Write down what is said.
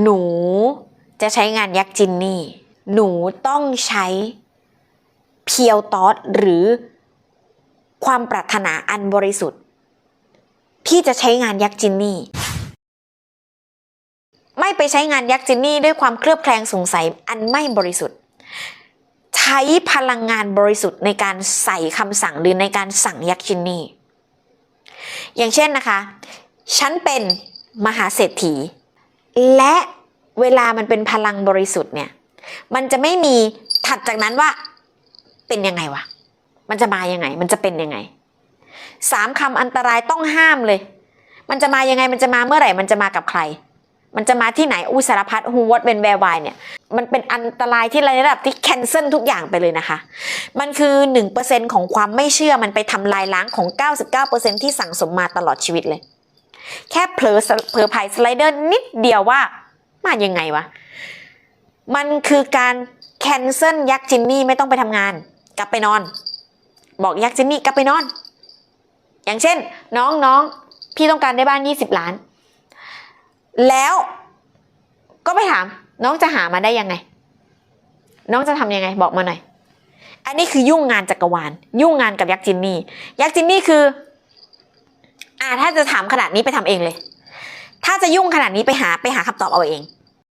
หนูจะใช้งานยักษ์จินนี่ หนูต้องใช้เพียวตอสหรือความปรารถนาอันบริสุทธิ์ พี่จะใช้งานยักษ์จินนี่ ไม่ไปใช้งานยักษ์จินนี่ด้วยความเคลือบแคลงสงสัยอันไม่บริสุทธิ์ ใช้พลังงานบริสุทธิ์ในการใส่คำสั่งหรือในการสั่งยักษ์จินนี่ อย่างเช่นนะคะ ฉันเป็นมหาเศรษฐี และเวลามันเป็นพลังบริสุทธิ์เนี่ย มันจะไม่มีถัดจากนั้นว่าเป็นยังไงวะ มันจะมายังไง มันจะเป็นยังไงสามคำอันตรายต้องห้ามเลย มันจะมายังไง มันจะมาเมื่อไหร่ มันจะมากับใคร มันจะมาที่ไหนอุสารพัดฮูวอตเป็นแวร์วายเนี่ย มันเป็นอันตรายที่ระดับที่แคนเซิลทุกอย่างไปเลยนะคะ มันคือ 1%ของความไม่เชื่อ มันไปทำลายล้างของ 99%ที่สั่งสมมาตลอดชีวิตเลย แค่เผลอเผลอไผ่สไลเดอร์นิดเดียวว่ามายังไงวะ มันคือการแคนเซิลยักษ์จินนี่ไม่ต้องไปทำงาน กลับไปนอน บอกยักษ์จินนี่กลับไปนอน อย่างเช่น น้องน้องพี่ต้องการได้บ้าน 20 ล้าน แล้วก็ไปถาม น้องจะหามาได้ยังไง น้องจะทำยังไงบอกมาหน่อย อันนี้คือยุ่งงานจักรวาล ยุ่งงานกับยักษ์จินนี่ ยักษ์จินนี่คือ อ่าถ้าจะถามขนาดนี้ไปทำเองเลย ถ้าจะยุ่งขนาดนี้ไปหาไปหาคำตอบเอาเอง